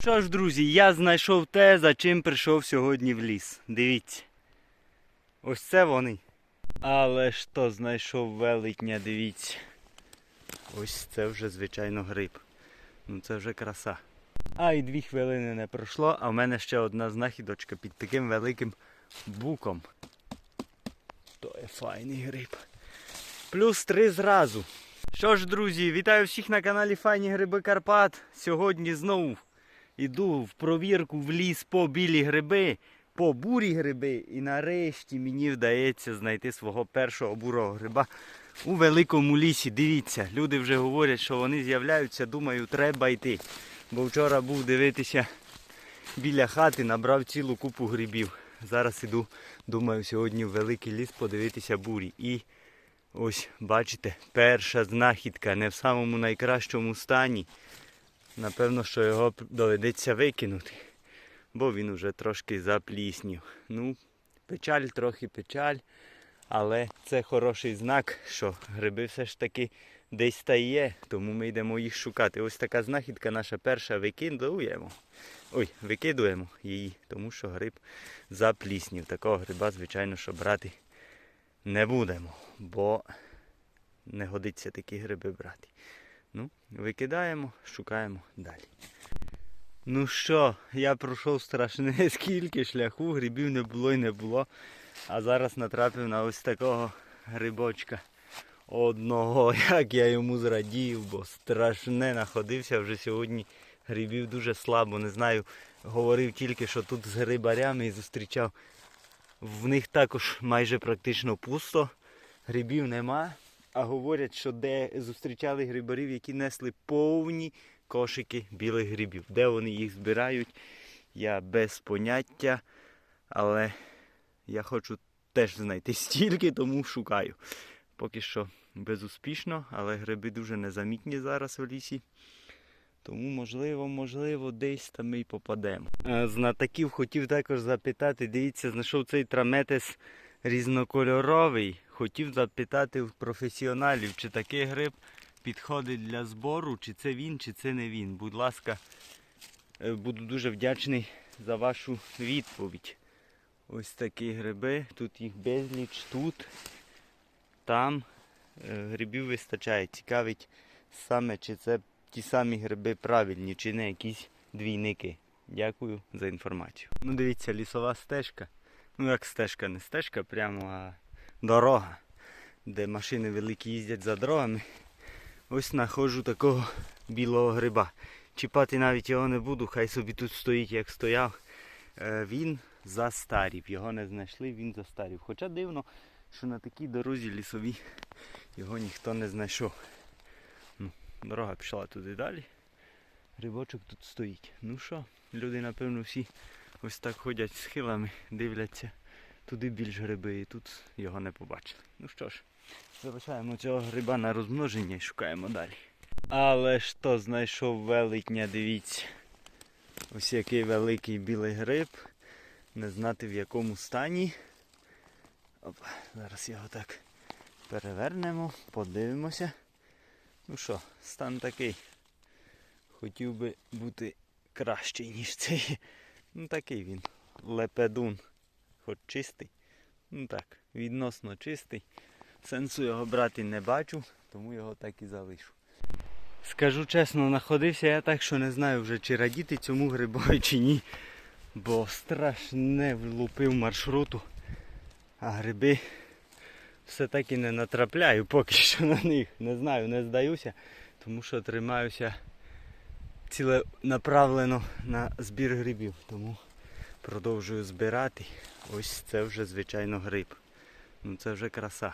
Що ж, друзі, я знайшов те, за чим прийшов сьогодні в ліс. Дивіться. Ось це вони. Але ж то знайшов велетня, дивіться. Ось це вже, звичайно, гриб. Ну це вже краса. А і дві хвилини не пройшло, а в мене ще одна знахідочка під таким великим буком. То є файний гриб. Плюс три зразу. Що ж, друзі, вітаю всіх на каналі Файні Гриби Карпат. Сьогодні знову йду в провірку в ліс по білі гриби, по бурі гриби. І нарешті мені вдається знайти свого першого бурого гриба у великому лісі. Дивіться, люди вже говорять, що вони з'являються. Думаю, треба йти. Бо вчора був дивитися біля хати, набрав цілу купу грибів. Зараз іду, думаю, сьогодні в великий ліс подивитися бурі. І ось, бачите, перша знахідка не в самому найкращому стані. Напевно, що його доведеться викинути, бо він уже трошки запліснів. Ну, печаль, трохи печаль, але це хороший знак, що гриби все ж таки десь та є, тому ми йдемо їх шукати. Ось така знахідка наша перша викидуємо. Ой, викидуємо її, тому що гриб запліснів. Такого гриба, звичайно, що брати не будемо, бо не годиться такі гриби брати. Ну, викидаємо, шукаємо далі. Ну що, я пройшов страшне скільки шляху, грибів не було і не було. А зараз натрапив на ось такого грибочка. Одного, як я йому зрадів, бо страшне находився вже сьогодні. Грибів дуже слабо, не знаю. Говорив тільки, що тут з грибарями і зустрічав. В них також майже практично пусто. Грибів нема. А говорять, що де зустрічали грибарів, які несли повні кошики білих грибів. Де вони їх збирають, я без поняття. Але я хочу теж знайти стільки, тому шукаю. Поки що безуспішно, але гриби дуже незамітні зараз в лісі. Тому, можливо, можливо, десь там ми й попадемо. Е, Знатоків хотів також запитати, дивіться, знайшов цей траметес різнокольоровий. Хотів запитати в професіоналів, чи такий гриб підходить для збору, чи це він, чи це не він. Будь ласка, е, буду дуже вдячний за вашу відповідь. Ось такі гриби, тут їх безліч, тут, там Е, грибів вистачає. Цікавить саме, чи це ті самі гриби правильні, чи не якісь двійники. Дякую за інформацію. Ну дивіться, лісова стежка. Ну як стежка, не стежка, прямо а дорога, де машини великі їздять за дорогами. Ось знаходжу такого білого гриба. Чіпати навіть його не буду, хай собі тут стоїть, як стояв. Е, Він застарів, його не знайшли, він застарів. Хоча дивно, що на такій дорозі лісовій його ніхто не знайшов. Ну, Дорога пішла туди далі. Грибочок тут стоїть. Ну що, люди, напевно, всі ось так ходять схилами, дивляться. Туди більш гриби і тут його не побачили. Ну що ж, залишаємо цього гриба на розмноження і шукаємо далі. Але ж то знайшов велетня, дивіться. Ось який великий білий гриб. Не знати в якому стані. Опа, зараз його так перевернемо, подивимося. Ну що, стан такий. Хотів би бути кращий, ніж цей. Ну такий він. Лепедун. Хоч чистий. Ну так, відносно чистий. Сенсу його брати не бачу, тому його так і залишу. Скажу чесно, знаходився я так, що не знаю вже чи радіти цьому грибові чи ні. Бо страшне влупив маршруту. А гриби все так і не натрапляю поки що на них. Не знаю, не здаюся, тому що тримаюся ціленаправлено на збір грибів. Тому продовжую збирати. Ось це вже звичайно гриб. Ну це вже краса.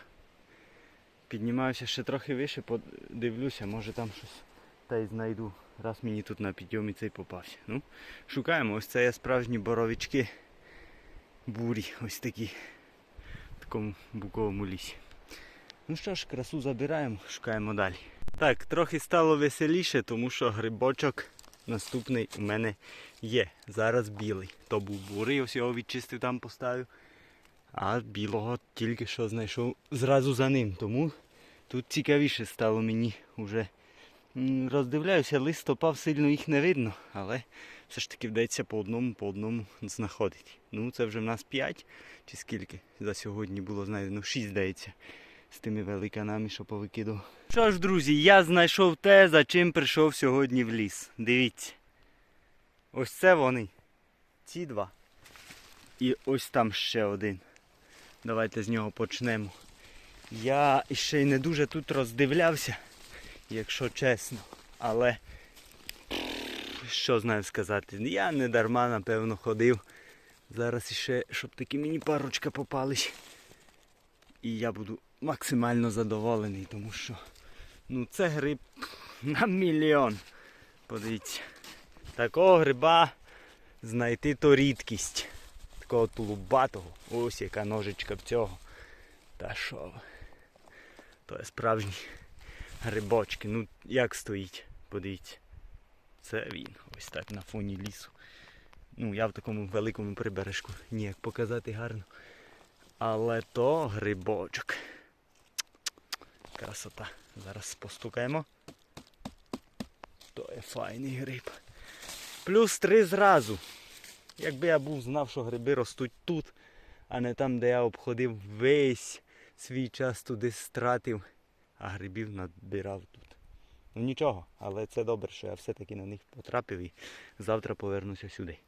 Піднімаюся ще трохи вище, подивлюся, може там щось та й знайду. Раз мені тут на підйомі цей попався. Ну, шукаємо, ось це є справжні боровички бурі, ось такі в такому буковому лісі. Ну що ж, красу забираємо, шукаємо далі. Так, трохи стало веселіше, тому що грибочок наступний у мене є. Зараз білий. То був бурий, ось його відчистив, там поставив. А білого тільки що знайшов зразу за ним. Тому тут цікавіше стало мені вже Роздивляюся, лист опав сильно їх не видно, але все ж таки вдається по одному, по одному знаходити. Ну, це вже в нас 5 чи скільки за сьогодні було знайдено, 6 здається, з тими великанами, що повикидав. Що ж, друзі, я знайшов те, за чим прийшов сьогодні в ліс. Дивіться. Ось це вони. Ці два. І ось там ще один. Давайте з нього почнемо. Я ще й не дуже тут роздивлявся, якщо чесно. Але що знаю сказати? Я не дарма, напевно, ходив. Зараз іще, щоб такі мені парочка попались. І я буду максимально задоволений, тому що ну це гриб на мільйон. Подивіться. Такого гриба знайти то рідкість. Такого тулубатого. Ось яка ножичка в цього. Та що ви. То є справжні грибочки. Ну як стоїть, подивіться. Це він. Ось так на фоні лісу. Ну, я в такому великому прибережку ніяк показати гарно. Але то грибочок. Красота. Зараз постукаємо. То є файний гриб. Плюс три зразу. Якби я був знав, що гриби ростуть тут, а не там, де я обходив весь свій час туди стратив, а грибів надбирав тут. Ну нічого, але це добре, що я все-таки на них потрапив і завтра повернуся сюди.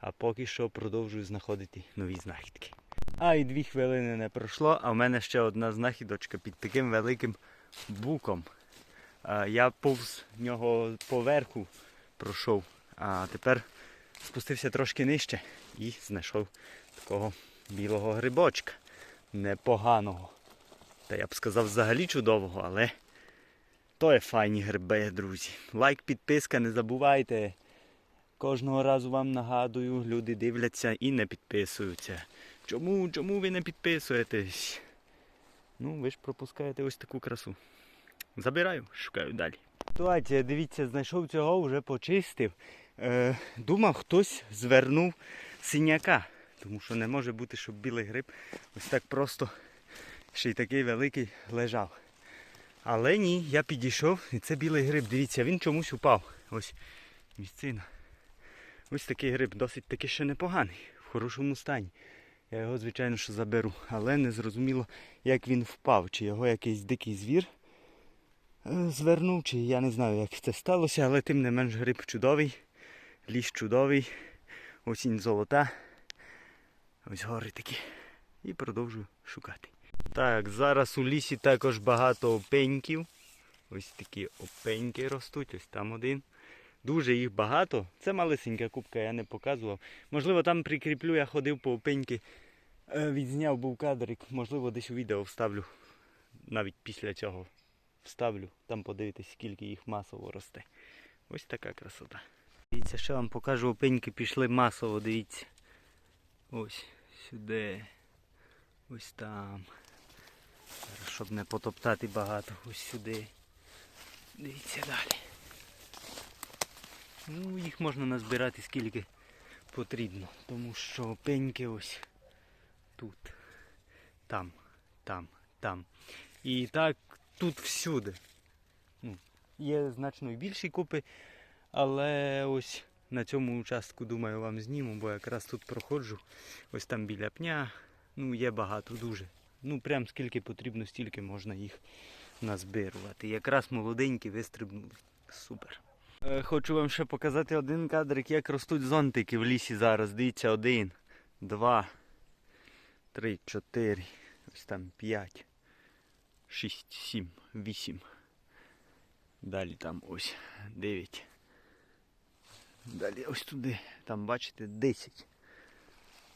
А поки що продовжую знаходити нові знахідки. А і дві хвилини не пройшло, а в мене ще одна знахідочка під таким великим буком. Я повз нього поверху пройшов, а тепер спустився трошки нижче і знайшов такого білого грибочка. Непоганого. Та я б сказав взагалі чудового, але то є файні гриби, друзі. Лайк, підписка, не забувайте. Кожного разу вам нагадую, люди дивляться і не підписуються. Чому, чому ви не підписуєтесь? Ну, ви ж пропускаєте ось таку красу. Забираю, шукаю далі. Ситуація, дивіться, знайшов цього, вже почистив. Е, думав, хтось звернув синяка. Тому що не може бути, щоб білий гриб ось так просто ще й такий великий лежав. Але ні, я підійшов і це білий гриб. Дивіться, він чомусь упав. Ось місцина. Ось такий гриб, досить таки ще непоганий, в хорошому стані. Я його, звичайно, що заберу, але не зрозуміло, як він впав, чи його якийсь дикий звір е, звернув, чи я не знаю, як це сталося, але тим не менш гриб чудовий, ліс чудовий, осінь золота. Ось гори такі. І продовжую шукати. Так, зараз у лісі також багато опеньків. Ось такі опеньки ростуть, ось там один. Дуже їх багато. Це малесенька кубка, я не показував. Можливо, там прикріплю, я ходив по опеньки, е, відзняв був кадрик. Можливо, десь у відео вставлю. Навіть після цього вставлю. Там подивитись, скільки їх масово росте. Ось така красота. Дивіться, ще вам покажу, опеньки пішли масово, дивіться. Ось сюди. Ось там. Щоб не потоптати багато. Ось сюди. Дивіться далі. Ну, їх можна назбирати скільки потрібно, тому що пеньки ось тут, там, там, там. І так тут всюди. Ну, є значно більші купи, але ось на цьому участку, думаю, вам зніму, бо якраз тут проходжу. Ось там біля пня. Ну, є багато дуже. Ну, прям скільки потрібно, стільки можна їх назбирувати. Якраз молоденькі вистрибнули. Супер. Е, Хочу вам ще показати один кадрик, як ростуть зонтики в лісі зараз. Дивіться, один, два, три, чотири, ось там п'ять, шість, сім, вісім. Далі там ось дев'ять. Далі ось туди. Там бачите 10.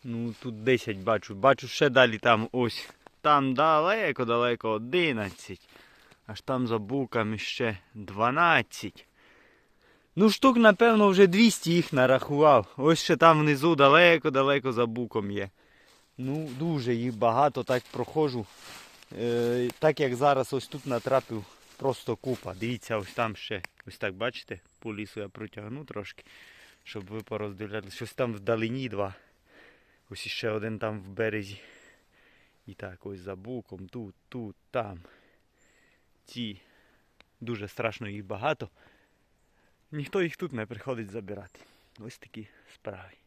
Ну тут 10 бачу. Бачу ще далі там ось. Там далеко-далеко 11. Аж там за буками ще 12. Ну, штук, напевно, вже 200 їх нарахував. Ось ще там внизу далеко-далеко за буком є. Ну, дуже їх багато, так проходжу. Е, так як зараз ось тут натрапив просто купа. Дивіться, ось там ще. Ось так, бачите, по лісу я протягну трошки, щоб ви пороздивляли. Щось там вдалині два. Ось іще один там в березі. І так, ось за буком, тут, тут, там. Ці. Дуже страшно їх багато. Ніхто їх тут не приходить забирати. Ось такі справи.